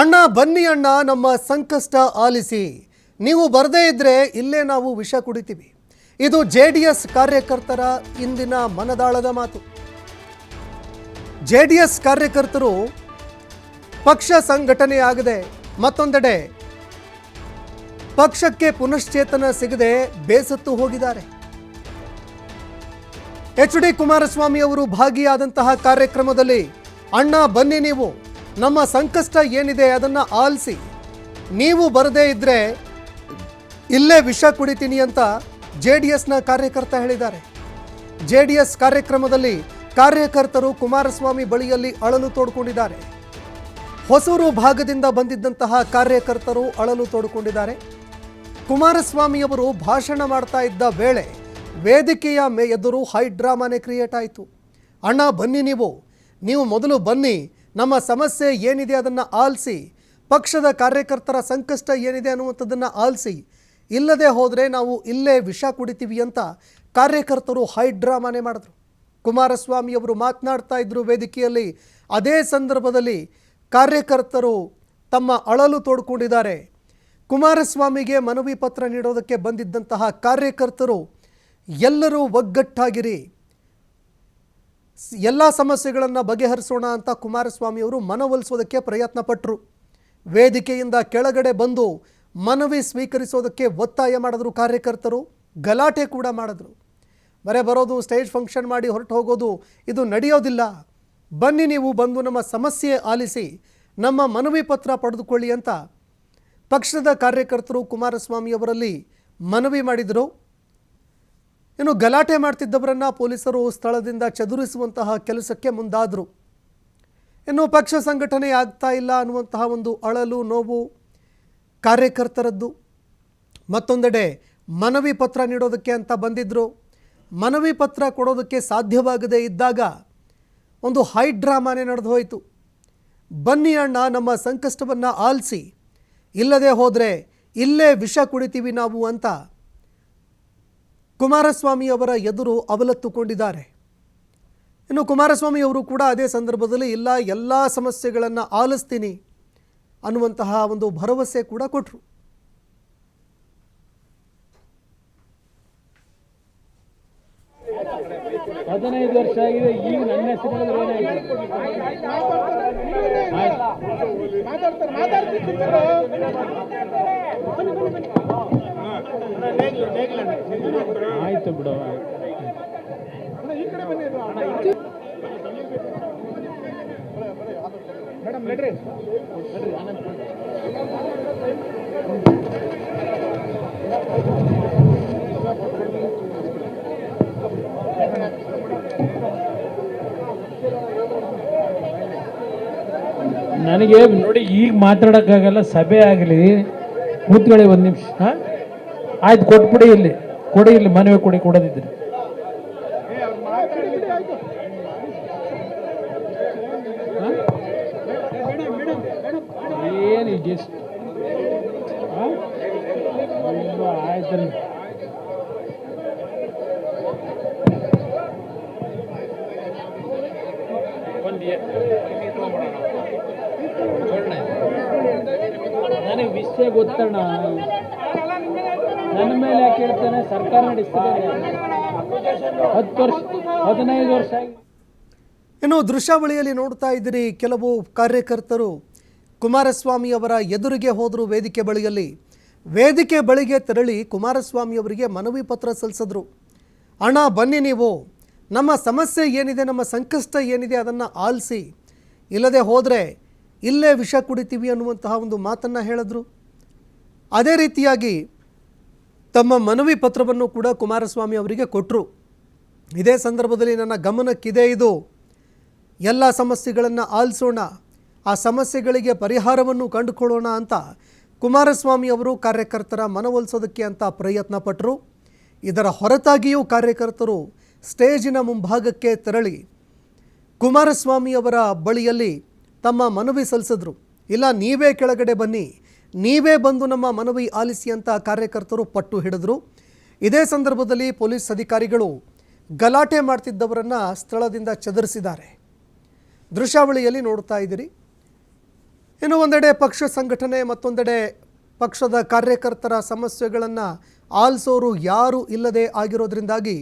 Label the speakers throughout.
Speaker 1: ಅಣ್ಣ, ಬನ್ನಿ ಅಣ್ಣ, ನಮ್ಮ ಸಂಕಷ್ಟ ಆಲಿಸಿ. ನೀವು ಬರದೇ ಇದ್ರೆ ಇಲ್ಲೇ ನಾವು ವಿಷ ಕುಡಿತೀವಿ. ಇದು ಜೆ ಡಿ ಎಸ್ ಕಾರ್ಯಕರ್ತರ ಇಂದಿನ ಮನದಾಳದ ಮಾತು. ಜೆ ಡಿ ಎಸ್ ಕಾರ್ಯಕರ್ತರು ಪಕ್ಷ ಸಂಘಟನೆ ಆಗದೆ ಮತ್ತೊಂದೆಡೆ ಪಕ್ಷಕ್ಕೆ ಪುನಶ್ಚೇತನ ಸಿಗದೆ ಬೇಸತ್ತು ಹೋಗಿದ್ದಾರೆ. ಎಚ್ ಡಿ ಕುಮಾರಸ್ವಾಮಿ ಅವರು ಭಾಗಿಯಾದಂತಹ ಕಾರ್ಯಕ್ರಮದಲ್ಲಿ, ಅಣ್ಣ, ಬನ್ನಿ ನೀವು. ನಮ್ಮ ಸಂಕಷ್ಟ ಏನಿದೆ ಅದನ್ನು ಆಲಿಸಿ. ನೀವು ಬರದೇ ಇದ್ದರೆ ಇಲ್ಲೇ ವಿಷ ಕುಡಿತೀನಿ ಅಂತ ಜೆ ಡಿ ಎಸ್ನ ಕಾರ್ಯಕರ್ತ ಹೇಳಿದ್ದಾರೆ. ಜೆ ಡಿ ಎಸ್ ಕಾರ್ಯಕ್ರಮದಲ್ಲಿ ಕಾರ್ಯಕರ್ತರು ಕುಮಾರಸ್ವಾಮಿ ಬಳಿಯಲ್ಲಿ ಅಳಲು ತೋಡ್ಕೊಂಡಿದ್ದಾರೆ. ಹೊಸೂರು ಭಾಗದಿಂದ ಬಂದಿದ್ದಂತಹ ಕಾರ್ಯಕರ್ತರು ಅಳಲು ತೋಡ್ಕೊಂಡಿದ್ದಾರೆ. ಕುಮಾರಸ್ವಾಮಿಯವರು ಭಾಷಣ ಮಾಡ್ತಾ ಇದ್ದ ವೇಳೆ ವೇದಿಕೆಯ ಮೇ, ಎದುರು ಹೈ ಡ್ರಾಮಾನೇ ಕ್ರಿಯೇಟ್ ಆಯಿತು. ಅಣ್ಣ ಬನ್ನಿ ನೀವು. ನೀವು ಮೊದಲು ಬನ್ನಿ. ನಮ್ಮ ಸಮಸ್ಯೆ ಏನಿದೆ ಅದನ್ನು ಆಲಿಸಿ, ಪಕ್ಷದ ಕಾರ್ಯಕರ್ತರ ಸಂಕಷ್ಟ ಏನಿದೆ ಅನ್ನುವಂಥದ್ದನ್ನು ಆಲಿಸಿ, ಇಲ್ಲದೆ ಹೋದರೆ ನಾವು ಇಲ್ಲೇ ವಿಷ ಕುಡಿತೀವಿ ಅಂತ ಕಾರ್ಯಕರ್ತರು ಹೈ ಡ್ರಾಮಾನೇ ಮಾಡಿದ್ರು ಕುಮಾರಸ್ವಾಮಿಯವರು ಮಾತನಾಡ್ತಾ ಇದ್ರು ವೇದಿಕೆಯಲ್ಲಿ, ಅದೇ ಸಂದರ್ಭದಲ್ಲಿ ಕಾರ್ಯಕರ್ತರು ತಮ್ಮ ಅಳಲು ತೋಡ್ಕೊಂಡಿದ್ದಾರೆ. ಕುಮಾರಸ್ವಾಮಿಗೆ ಮನವಿ ಪತ್ರ ನೀಡೋದಕ್ಕೆ ಬಂದಿದ್ದಂತಹ ಕಾರ್ಯಕರ್ತರು, ಎಲ್ಲರೂ ಒಗ್ಗಟ್ಟಾಗಿರಿ. ಎಲ್ಲ ಸಮಸ್ಯೆಗಳನ್ನು ಬಗೆಹರಿಸೋಣ ಅಂತ ಕುಮಾರಸ್ವಾಮಿಯವರು ಮನವೊಲಿಸೋದಕ್ಕೆ ಪ್ರಯತ್ನ ಪಟ್ಟರು ವೇದಿಕೆಯಿಂದ ಕೆಳಗಡೆ ಬಂದು ಮನವಿ ಸ್ವೀಕರಿಸೋದಕ್ಕೆ ಒತ್ತಾಯ ಮಾಡಿದ್ರು ಕಾರ್ಯಕರ್ತರು, ಗಲಾಟೆ ಕೂಡ ಮಾಡಿದ್ರು. ಬರೇ ಬರೋದು, ಸ್ಟೇಜ್ ಫಂಕ್ಷನ್ ಮಾಡಿ ಹೊರಟು ಹೋಗೋದು, ಇದು ನಡೆಯೋದಿಲ್ಲ. ಬನ್ನಿ ನೀವು ಬಂದು ನಮ್ಮ ಸಮಸ್ಯೆ ಆಲಿಸಿ, ನಮ್ಮ ಮನವಿ ಪತ್ರ ಪಡೆದುಕೊಳ್ಳಿ ಅಂತ ಪಕ್ಷದ ಕಾರ್ಯಕರ್ತರು ಕುಮಾರಸ್ವಾಮಿಯವರಲ್ಲಿ ಮನವಿ ಮಾಡಿದರು. ಇನ್ನು ಗಲಾಟೆ ಮಾಡ್ತಿದ್ದವರನ್ನ ಪೊಲೀಸರು ಸ್ಥಳದಿಂದ ಚದುರಿಸುವಂತಹ ಕೆಲಸಕ್ಕೆ ಮುಂದಾದರು. ಇನ್ನು ಪಕ್ಷ ಸಂಘಟನೆ ಆಗ್ತಾ ಇಲ್ಲ ಅನ್ನುವಂತಹ ಒಂದು ಅಳಲು, ನೋವು ಕಾರ್ಯಕರ್ತರದ್ದು. ಮತ್ತೊಂದೆಡೆ ಮನವಿ ಪತ್ರ ನೀಡೋದಕ್ಕೆ ಅಂತ ಬಂದಿದ್ದರು ಮನವಿ ಪತ್ರ ಕೊಡೋದಕ್ಕೆ ಸಾಧ್ಯವಾಗದೇ ಇದ್ದಾಗ ಒಂದು ಹೈ ಡ್ರಾಮಾನೇ ನಡೆದು ಹೋಯಿತು. ಬನ್ನಿ ಅಣ್ಣ, ನಮ್ಮ ಸಂಕಷ್ಟವನ್ನು ಆಲಿಸಿ. ಇಲ್ಲದೆ ಹೋದರೆ ಇಲ್ಲೇ ವಿಷ ಕುಡಿತೀವಿ ನಾವು ಅಂತ ಕುಮಾರಸ್ವಾಮಿ ಅವರ ಎದುರು ಅವಲತ್ತುಕೊಂಡಿದ್ದಾರೆ. ಇನ್ನು ಕುಮಾರಸ್ವಾಮಿ ಅವರು ಕೂಡ ಅದೇ ಸಂದರ್ಭದಲ್ಲಿ ಇಲ್ಲ ಎಲ್ಲ ಸಮಸ್ಯೆಗಳನ್ನು ಆಲಿಸ್ತೀನಿ ಅನ್ನುವಂತಹ ಒಂದು ಭರವಸೆ ಕೂಡ ಕೊಟ್ಟರು
Speaker 2: ಹದಿನೈದು ವರ್ಷ ಆಗಿದೆ ಈಗ ನನ್ನ ಹೆಸರು ಆಯ್ತು ಬಿಡು. ನನಗೆ ನೋಡಿ ಈಗ ಮಾತಾಡೋಕ್ಕಾಗಲ್ಲ ಸಭೆ ಆಗಲಿ. ಕೂತ್ಕೊಳ್ಳಿ ಒಂದು ನಿಮಿಷ. ಹಾಂ? ಆಯ್ತು ಕೊಟ್ಬಿಡಿ ಇಲ್ಲಿ. ಕೊಡಿ ಇಲ್ಲಿ ಮನವಿ ಕೊಡಿ ಕೊಡದಿದ್ರೆ ಏನು ಎಷ್ಟು ಆಯ್ತು ನನಗೆ ವಿಷಯ ಗೊತ್ತಣ್ಣ. ನನ್ನ ಮೇಲೆ ಯಾಕೆ ಹೇಳ್ತಾನೆ ಸರ್ಕಾರ ನಡೆಸ್ತಿದ್ದಾರೆ ಹತ್ತು ವರ್ಷ, ಹದಿನೈದು ವರ್ಷ
Speaker 1: ಇನ್ನು ದೃಶ್ಯಾವಳಿಯಲ್ಲಿ ನೋಡ್ತಾ ಇದ್ದೀರಿ, ಕೆಲವು ಕಾರ್ಯಕರ್ತರು ಕುಮಾರಸ್ವಾಮಿ ಅವರ ಎದುರಿಗೆ ಹೋದರು ವೇದಿಕೆ ಬಳಿಯಲ್ಲಿ. ವೇದಿಕೆ ಬಳಿಗೆ ತೆರಳಿ ಕುಮಾರಸ್ವಾಮಿ ಅವರಿಗೆ ಮನವಿ ಪತ್ರ ಸಲ್ಲಿಸಿದ್ರು. ಅಣ್ಣ, ಬನ್ನಿ ನೀವು. ನಮ್ಮ ಸಮಸ್ಯೆ ಏನಿದೆ, ನಮ್ಮ ಸಂಕಷ್ಟ ಏನಿದೆ ಅದನ್ನು ಆಲಿಸಿ. ಇಲ್ಲದೆ ಹೋದರೆ ಇಲ್ಲೇ ವಿಷ ಕುಡಿತೀವಿ ಅನ್ನುವಂತಹ ಒಂದು ಮಾತನ್ನು ಹೇಳಿದ್ರು. ಅದೇ ರೀತಿಯಾಗಿ ತಮ್ಮ ಮನವಿ ಪತ್ರವನ್ನು ಕೂಡ ಕುಮಾರಸ್ವಾಮಿ ಅವರಿಗೆ ಕೊಟ್ಟರು ಇದೇ ಸಂದರ್ಭದಲ್ಲಿ ನನ್ನ ಗಮನಕ್ಕಿದೆ ಇದು. ಎಲ್ಲ ಸಮಸ್ಯೆಗಳನ್ನು ಆಲಿಸೋಣ, ಆ ಸಮಸ್ಯೆಗಳಿಗೆ ಪರಿಹಾರವನ್ನು ಕಂಡುಕೊಳ್ಳೋಣ ಅಂತ ಕುಮಾರಸ್ವಾಮಿ ಅವರು ಕಾರ್ಯಕರ್ತರ ಮನವೊಲಿಸೋದಕ್ಕೆ ಅಂತ ಪ್ರಯತ್ನ ಪಟ್ಟರು ಇದರ ಹೊರತಾಗಿಯೂ ಕಾರ್ಯಕರ್ತರು ಸ್ಟೇಜಿನ ಮುಂಭಾಗಕ್ಕೆ ತೆರಳಿ ಕುಮಾರಸ್ವಾಮಿ ಅವರ ಬಳಿಯಲ್ಲಿ ತಮ್ಮ ಮನವಿ ಸಲ್ಲಿಸಿದ್ರು. ಇಲ್ಲ, ನೀವೇ ಕೆಳಗಡೆ ಬನ್ನಿ ನೀವೇ ಬಂದು ನಮ್ಮ ಮನವಿ ಆಲಿಸಿ ಅಂತ ಕಾರ್ಯಕರ್ತರು ಪಟ್ಟು ಹಿಡಿದರು. ಇದೇ ಸಂದರ್ಭದಲ್ಲಿ ಪೊಲೀಸ್ ಅಧಿಕಾರಿಗಳು ಗಲಾಟೆ ಮಾಡ್ತಿದ್ದವರನ್ನು ಸ್ಥಳದಿಂದ ಚದುರಿಸಿದ್ದಾರೆ. ದೃಶ್ಯಾವಳಿಯಲ್ಲಿ ನೋಡ್ತಾ ಇದ್ದೀರಿ. ಇನ್ನು ಒಂದೆಡೆ ಪಕ್ಷ ಸಂಘಟನೆ, ಮತ್ತೊಂದೆಡೆ ಪಕ್ಷದ ಕಾರ್ಯಕರ್ತರ ಸಮಸ್ಯೆಗಳನ್ನು ಆಲಿಸೋರು ಯಾರೂ ಇಲ್ಲದೆ ಆಗಿರೋದ್ರಿಂದಾಗಿ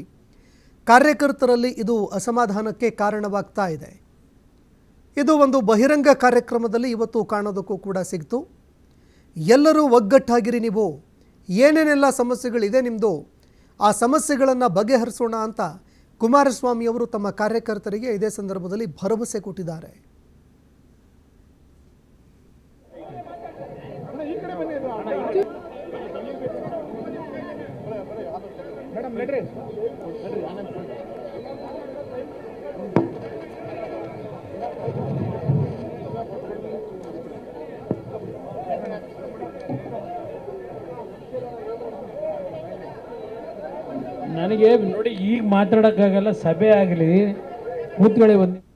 Speaker 1: ಕಾರ್ಯಕರ್ತರಲ್ಲಿ ಇದು ಅಸಮಾಧಾನಕ್ಕೆ ಕಾರಣವಾಗ್ತಾ ಇದೆ. ಇದು ಒಂದು ಬಹಿರಂಗ ಕಾರ್ಯಕ್ರಮದಲ್ಲಿ ಇವತ್ತು ಕಾಣೋದಕ್ಕೂ ಕೂಡ ಸಿಗ್ತು. ಎಲ್ಲರೂ ಒಗ್ಗಟ್ಟಾಗಿರಿ ನೀವು ಏನೇನೆಲ್ಲ ಸಮಸ್ಯೆಗಳಿದೆ ನಿಮ್ಮದು ಆ ಸಮಸ್ಯೆಗಳನ್ನು ಬಗೆಹರಿಸೋಣ ಅಂತ ಕುಮಾರಸ್ವಾಮಿ ಅವರು ತಮ್ಮ ಕಾರ್ಯಕರ್ತರಿಗೆ ಇದೇ ಸಂದರ್ಭದಲ್ಲಿ ಭರವಸೆ ಕೊಟ್ಟಿದ್ದಾರೆ
Speaker 2: ನನಗೆ ನೋಡಿ ಈಗ ಮಾತಾಡೋಕ್ಕಾಗಲ್ಲ ಸಭೆ ಆಗಲಿ ಕೂತ್ಕೊಳ್ಳಿ ಒಂದು